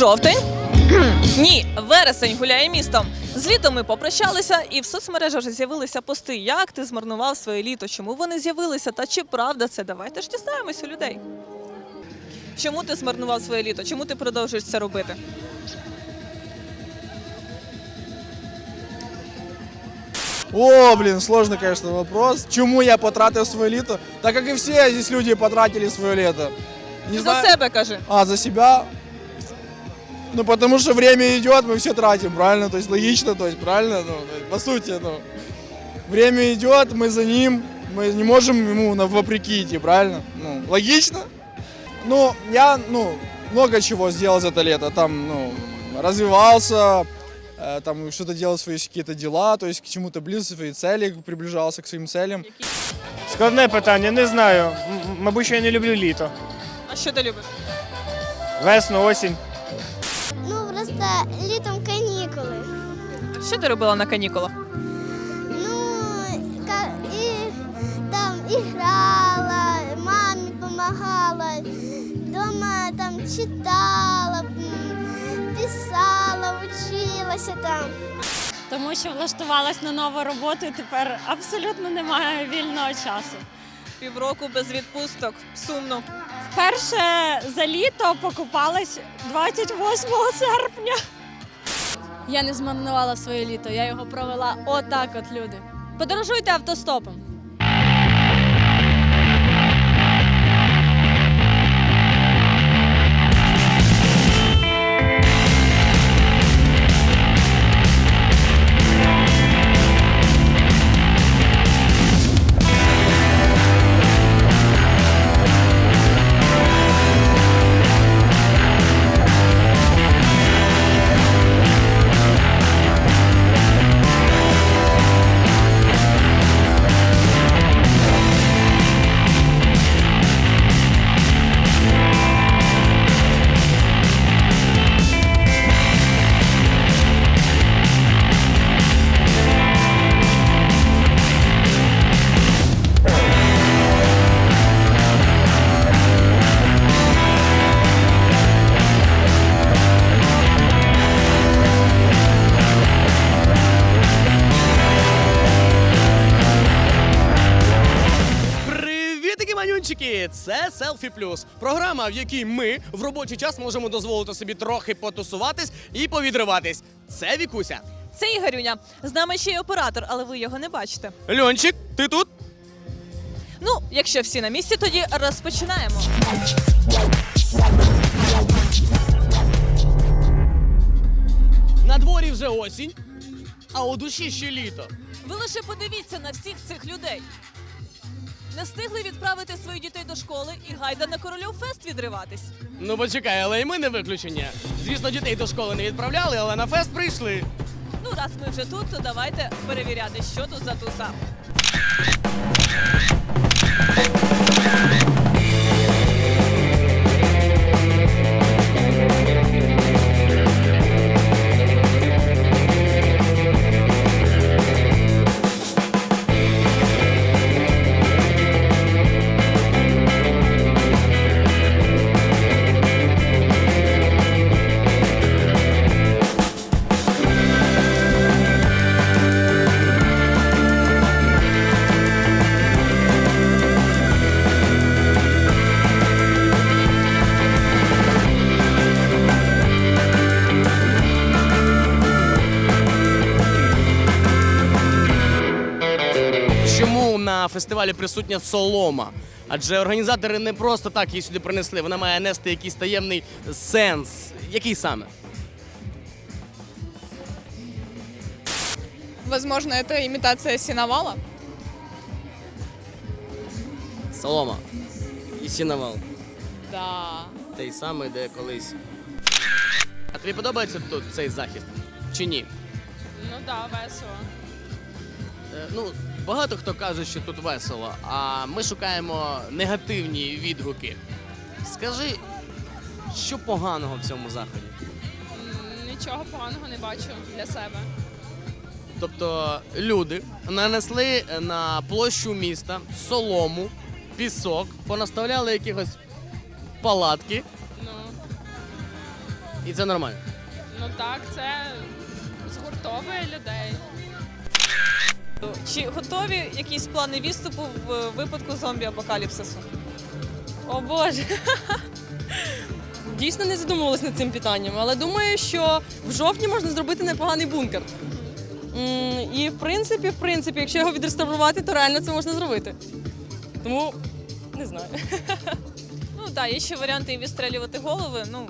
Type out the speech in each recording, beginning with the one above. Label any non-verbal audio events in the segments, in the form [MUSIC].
Жовтень? [CLEARS THROAT] Ні, вересень гуляє містом. З літом ми попрощалися, і в соцмережах вже з'явилися пости. Як ти змарнував своє літо? Чому вони з'явилися? Та чи правда це? Давайте ж дізнаємось у людей. Чому ти змарнував своє літо? Чому ти продовжуєш це робити? О, блин, сложный, конечно, вопрос. Чему я потратил свое лето? Так как и все здесь люди потратили свое лето. Не За знаю- себе кажи. А, за себя? Ну, потому что время идет, мы все тратим, правильно? То есть логично, то есть правильно? Ну, по сути, ну, время идет, мы за ним, мы не можем ему на вопреки идти, правильно? Ну, логично? Ну, я, ну, много чего сделал за это лето. Там, ну, развивался, э, там что-то делал свои какие-то дела, то есть к чему-то близко, свои цели, приближался к своим целям. Складне питання, не знаю. М- м- Мабуть, що я не люблю літо. А що ти любиш? Весну, осінь. Просто літом канікули. Що ти робила на канікулах? Ну, і там і грала, мамі допомагала, вдома там читала, писала, училася там. тому що влаштувалась на нову роботу і тепер абсолютно немає вільного часу. Півроку без відпусток. Сумно. Вперше за літо покупалась 28 серпня. Я не змарнувала своє літо, я його провела отак от люди. Подорожуйте автостопом. Це Селфі Плюс. Програма, в якій ми в робочий час можемо дозволити собі трохи потусуватись і повідриватись. Це Вікуся. Це Ігорюня. З нами ще й оператор, але ви його не бачите. Льончик, ти тут? Ну, якщо всі на місці, тоді розпочинаємо. На дворі вже осінь, а у душі ще літо. Ви лише подивіться на всіх цих людей. Не встигли відправити своїх дітей до школи і гайда на корольов фест відриватись. Ну почекай, але й ми не виключення. Звісно, дітей до школи не відправляли, але на фест прийшли. Ну, раз ми вже тут, то давайте перевіряти, що тут за туса. Фестивалі присутня солома? Адже організатори не просто так її сюди принесли, вона має нести якийсь таємний сенс. Який саме? Возможно, это имитация синовала. Солома. І сіновал. Да. Той самий, де колись. А тобі подобається тут цей захід? Чи ні? Ну да, весело. Е, Ну, багато хто каже, що тут весело, а ми шукаємо негативні відгуки. Скажи, що поганого в цьому заході? Нічого поганого не бачу для себе. Тобто люди нанесли на площу міста солому, пісок, понаставляли якихось палатки Ну, І це нормально. Ну так, це згуртовує людей. Чи готові якісь плани відступу в випадку зомбі-апокаліпсису? О Боже. [LAUGHS] Дійсно не задумувалась над цим питанням, але думаю, що в жовтні можна зробити непоганий бункер. І в принципі, в принципі, якщо його відреставрувати, то реально це можна зробити. Тому не знаю. [LAUGHS] Ну так, є ще варіанти і відстрелювати голови. Ну,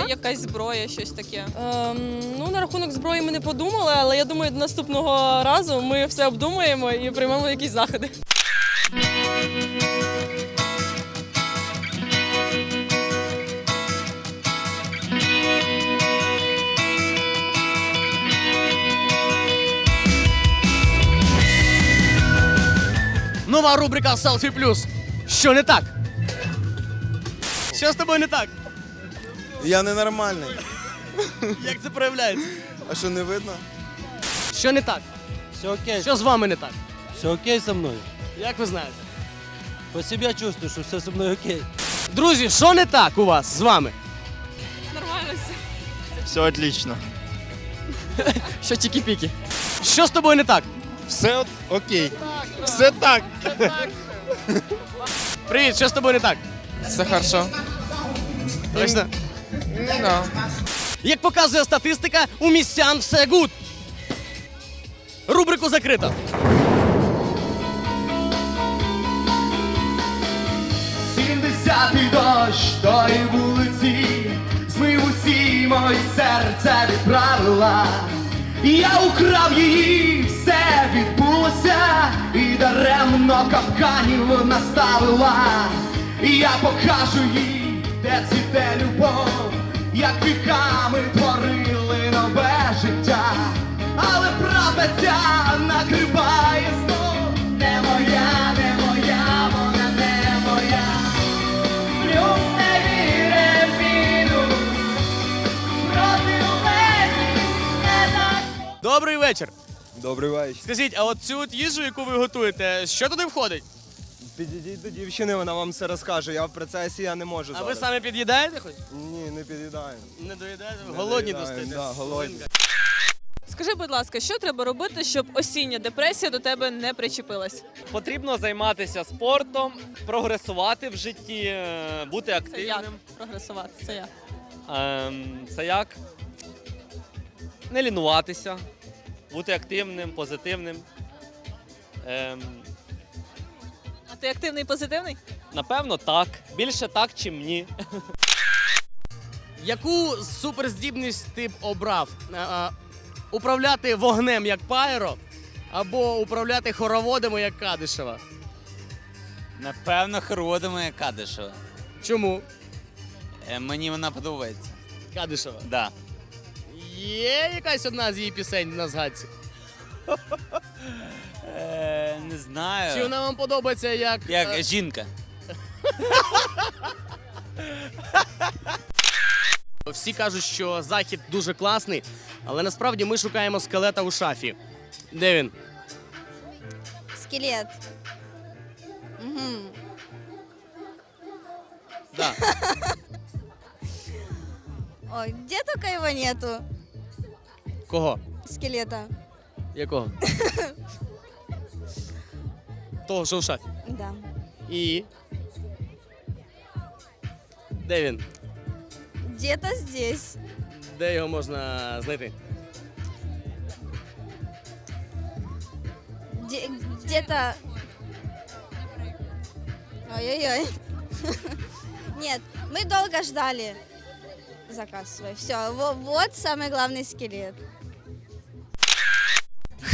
є якась зброя, щось таке. Ем, ну, на рахунок зброї ми не подумали, але я думаю, до наступного разу ми все обдумаємо і приймемо якісь заходи. Нова рубрика Селфі Плюс. Що не так? Що з тобою не так? Я ненормальний. Як це проявляється? А що не видно? Що не так? Все окей, Що з вами не так? все окей со мной. Як ви знаєте? По себе чувствую, что все со мной окей. Друзі, що не так у вас з вами? Нормально все. Все отлично. [LAUGHS] Що тільки-піки? Що з тобою не так? Все от окей. Все так. Привіт, що з тобою не так? Все хорошо. Точно? Да. Як показує статистика, у містян все гуд. Рубрику закрито. Сімдесятий дощ тої вулиці, змив усі мої серця від правила. Я украв її, все відбулося, і даремно капканів наставила. І я покажу їй, де цвіте любов, як віками творили нове життя. Але правда ця накриває знов, не моя, не моя, вона не моя. Плюс не віре мінус, протилежність не так. Добрий вечір. Добрий вечір. Скажіть, а от цю от їжу, яку ви готуєте, що туди входить? Підійдіть до дівчини, вона вам все розкаже. Я в процесі я не можу А зараз. ви самі під'їдаєте хоч? Ні, не під'їдаю. Не доїдаєте? Не Голодні доїдаємо, достаєте? да, голодні. Скажи, будь ласка, що треба робити, щоб осіння депресія до тебе не причепилась? Потрібно займатися спортом, прогресувати в житті, е, бути Це як активним. прогресувати? Це як? Ем, Це як не лінуватися, бути активним, позитивним. Ем, ти активний і позитивний? Напевно, так. Більше так, чим ні. Яку суперздібність ти б обрав? Е, е, управляти вогнем як Пайро або управляти хороводами як Кадишева? Напевно, хороводами Кадишева. Чому? Е, Мені вона подобається. Кадишева. Да. Є якась одна з її пісень на згадці? Е, не знаю. Чи вона вам подобається як. Як е, жінка. Всі кажуть, що захід дуже класний, але насправді ми шукаємо скелета у шафі. Де він? Скелет. Угу. Да. Ой, где только его нету, Кого? скелета. Якого? [LAUGHS] Того, що в шафі. Да. І. Де він? Где-то здесь. Де його можна знайти? Где- где-то... Ой-ой-ой. [LAUGHS] Нет, мы долго ждали заказ свой. Все, вот самый главный скелет.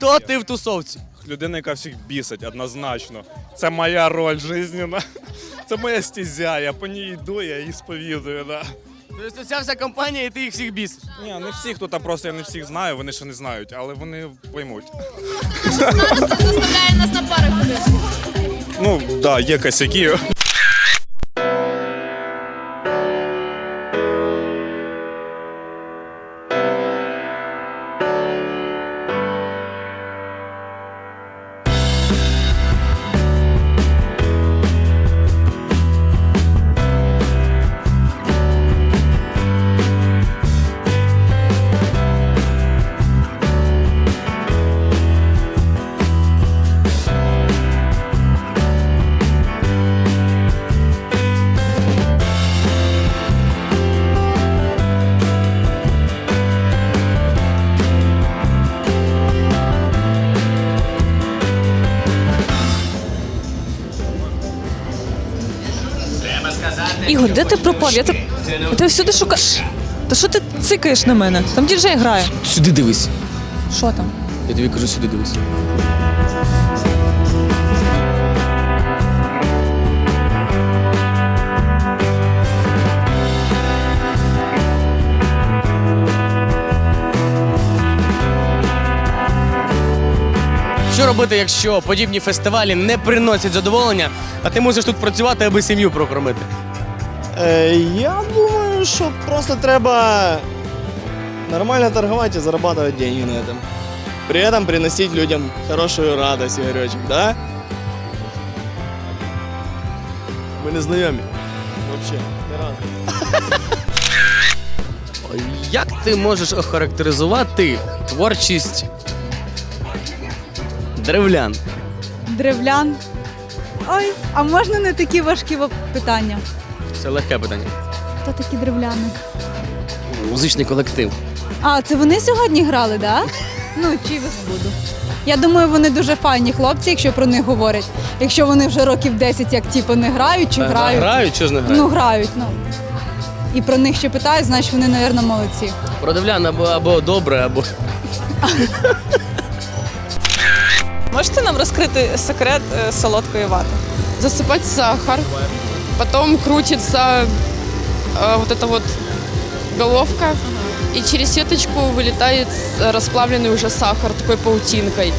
Хто ти в тусовці? Людина, яка всіх бісить, однозначно. Це моя роль жизненна. [LAUGHS] Це моя стезя, я по ній йду, я її сповідую. Да. Тобто ця вся компанія, і ти їх всіх бісиш. Ні, не всіх тут, а просто я не всіх знаю, вони ще не знають, але вони поймуть. Заставляє нас на пари ходити. Ну, так, да, є косяки. Ігор, де ти пропав? Я тебе, тебе всюди шукаю. Та що ти цикаєш на мене? Там діджей грає. Сюди дивись. Що там? Я тобі кажу, сюди дивись. Що робити, якщо подібні фестивалі не приносять задоволення, а ти мусиш тут працювати, аби сім'ю прокормити? Е, я думаю, що просто треба нормально торговать и зарабатывать деньги на этом. При этом приносить людям хорошую радость, Игоречек, да? Мы не знайомі. Вообще, не разу. [LAUGHS] Як ти можеш охарактеризувати творчість древлян? Древлян. Ой, а можна не такі важкі воп- питання? Це легке питання. Хто такі древляни? Музичний колектив. А, це вони сьогодні грали, да? Ну, чи вас буду. Я думаю, вони дуже файні хлопці, якщо про них говорять. Якщо вони вже років 10 як типу не грають чи Та грають. Грають чи ж не грають? Ну, грають, ну. І про них ще питають, значить вони, мабуть, молодці. Про древлян або, або добре, або. Можете нам розкрити секрет е, солодкої вати? Засыпать сахар, потом крутится э, вот эта вот головка, и через сеточку вылетает э, расплавленный уже сахар такой паутинкой.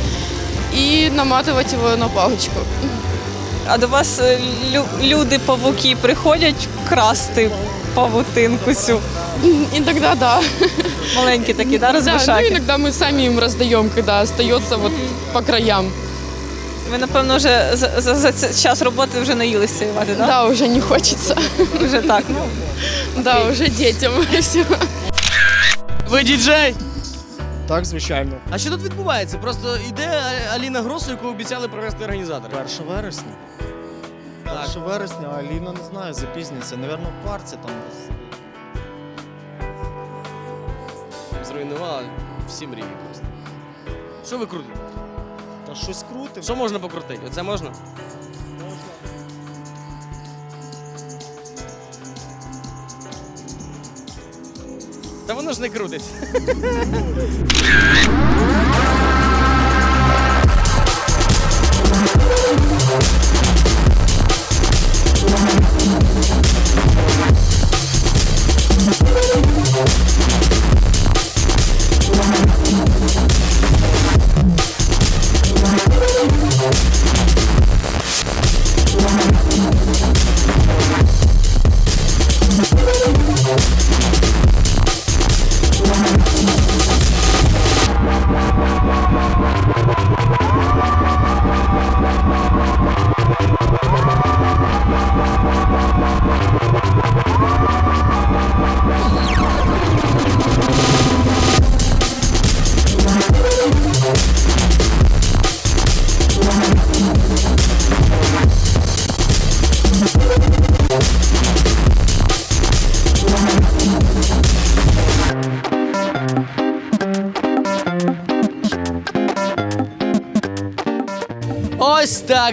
И наматывать его на палочку. А до вас е, лю- люди-павуки приходять красти павутинку цю. Иногда да. Маленькі такі, да, Да, ну розбишаки? иногда мы сами им раздаем, когда остается вот по краям. Ви, напевно, вже за, за, за цей час роботи вже наїлися цієї вати, да? Да, уже не хочется. Вже так, ну. Да, уже детям [LAUGHS] все. Ви діджей! Так, звичайно. А що тут відбувається? Просто йде Аліна Гросу, яку обіцяли провести організатори. 1 вересня. 1 вересня, а Аліна не знаю, запізниться. Наверно, в парці там. Зруйнувала всі мрії просто. Що ви крутите? Та щось крутим. Що можна покрутити? Оце можна? Та воно ж не крутить. [LAUGHS]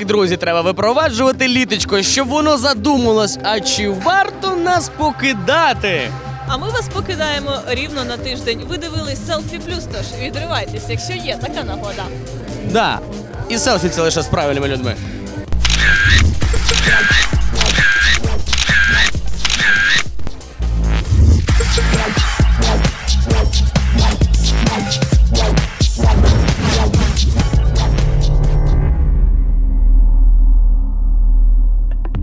друзі, треба випроваджувати літочко, щоб воно задумалось, а чи варто нас покидати? А ми вас покидаємо рівно на тиждень. Ви дивились селфі плюс, тож відривайтесь, якщо є така нагода. Да. І селфі це лише з правильними людьми.